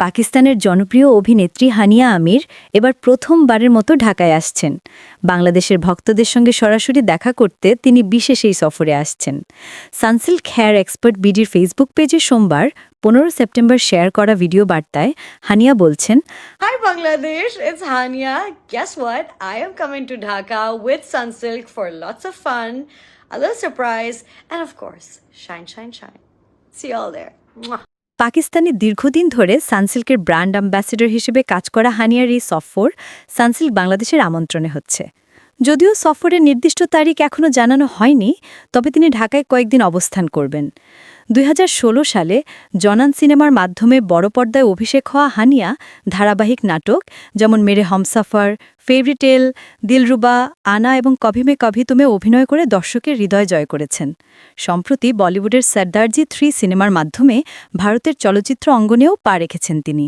পাকিস্তানের জনপ্রিয় অভিনেত্রী হানিয়া আমির এবার প্রথমবারের মতো ঢাকায় আসছেন বাংলাদেশের ভক্তদের সঙ্গে সরাসরি দেখা করতে তিনি বিশেষ এই সফরে আসছেন সানসিল্ক হেয়ার এক্সপার্ট বিডির ফেসবুক পেজে সোমবার পনেরো সেপ্টেম্বর শেয়ার করা ভিডিও বার্তায় হানিয়া বলছেন Hania. Guess what? I am coming to Dhaka with Sunsilk for lots of fun, a little surprise, and of course, shine, shine, shine. See you all there. Mwah. পাকিস্তানে দীর্ঘদিন ধরে সানসিল্কের brand ambassador হিসেবে কাজ করা হানিয়ার এই সফর সানসিল্ক বাংলাদেশের আমন্ত্রণে হচ্ছে। যদিও সফরের নির্দিষ্ট তারিখ এখনও জানানো হয়নি, তবে তিনি ঢাকায় কয়েকদিন অবস্থান করবেন। দুই হাজার ষোলো সালে জনান সিনেমার মাধ্যমে বড় পর্দায় অভিষেক হওয়া হানিয়া ধারাবাহিক নাটক, যেমন মেরে হমসাফার ফেভরিটেল দিলরুবা, আনা এবং কভি মে কভি তুমে অভিনয় করে দর্শকের হৃদয় জয় করেছেন। সম্প্রতি বলিউডের সর্দারজি থ্রি সিনেমার মাধ্যমে ভারতের চলচ্চিত্র অঙ্গনেও পা রেখেছেন তিনি।